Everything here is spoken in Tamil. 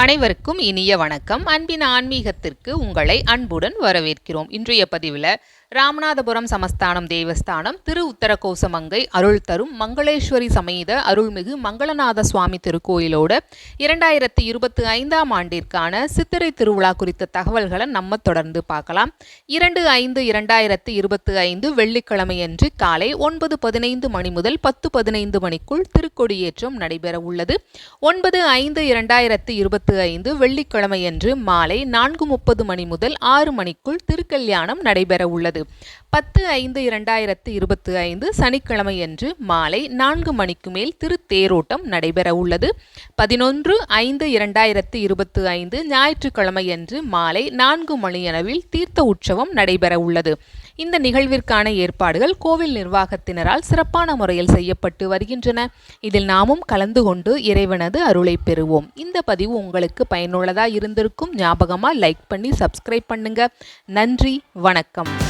அனைவருக்கும் இனிய வணக்கம். அன்பின் ஆன்மீகத்திற்கு உங்களை அன்புடன் வரவேற்கிறோம். இன்றைய பதிவில் ராமநாதபுரம் சமஸ்தானம் தேவஸ்தானம் திரு உத்தரகோசமங்கை அருள் தரும் மங்களேஸ்வரி சமேத அருள்மிகு மங்களநாத சுவாமி திருக்கோயிலோட இரண்டாயிரத்தி இருபத்தி ஐந்தாம் ஆண்டிற்கான சித்திரை திருவிழா குறித்த தகவல்களை நம்ம தொடர்ந்து பார்க்கலாம். இரண்டு ஐந்து இரண்டாயிரத்தி இருபத்தி ஐந்து வெள்ளிக்கிழமையன்று காலை ஒன்பது பதினைந்து மணி முதல் பத்து பதினைந்து மணிக்குள் திருக்கொடியேற்றம் நடைபெற உள்ளது. ஒன்பது ஐந்து இரண்டாயிரத்தி இருபத்தி ஐந்து வெள்ளிக்கிழமையன்று மாலை நான்கு முப்பது மணி முதல் ஆறு மணிக்குள் திருக்கல்யாணம் நடைபெற உள்ளது. பத்து ஐந்து இரண்டாயிரத்து இருபத்தி ஐந்து சனிக்கிழமையன்று மாலை நான்கு மணிக்கு மேல் திருத்தேரோட்டம் நடைபெற உள்ளது. பதினொன்று ஐந்து இரண்டாயிரத்து இருபத்தி ஐந்து ஞாயிற்றுக்கிழமையன்று மாலை நான்கு மணியளவில் தீர்த்த உற்சவம் நடைபெற உள்ளது. இந்த நிகழ்விற்கான ஏற்பாடுகள் கோவில் நிர்வாகத்தினரால் சிறப்பான முறையில் செய்யப்பட்டு வருகின்றன. இதில் நாமும் கலந்து கொண்டு இறைவனது அருளை பெறுவோம். இந்த பதிவு உங்களுக்கு பயனுள்ளதாக இருந்திருக்கும் ஞாபகமாக லைக் பண்ணி சப்ஸ்கிரைப் பண்ணுங்க. நன்றி வணக்கம்.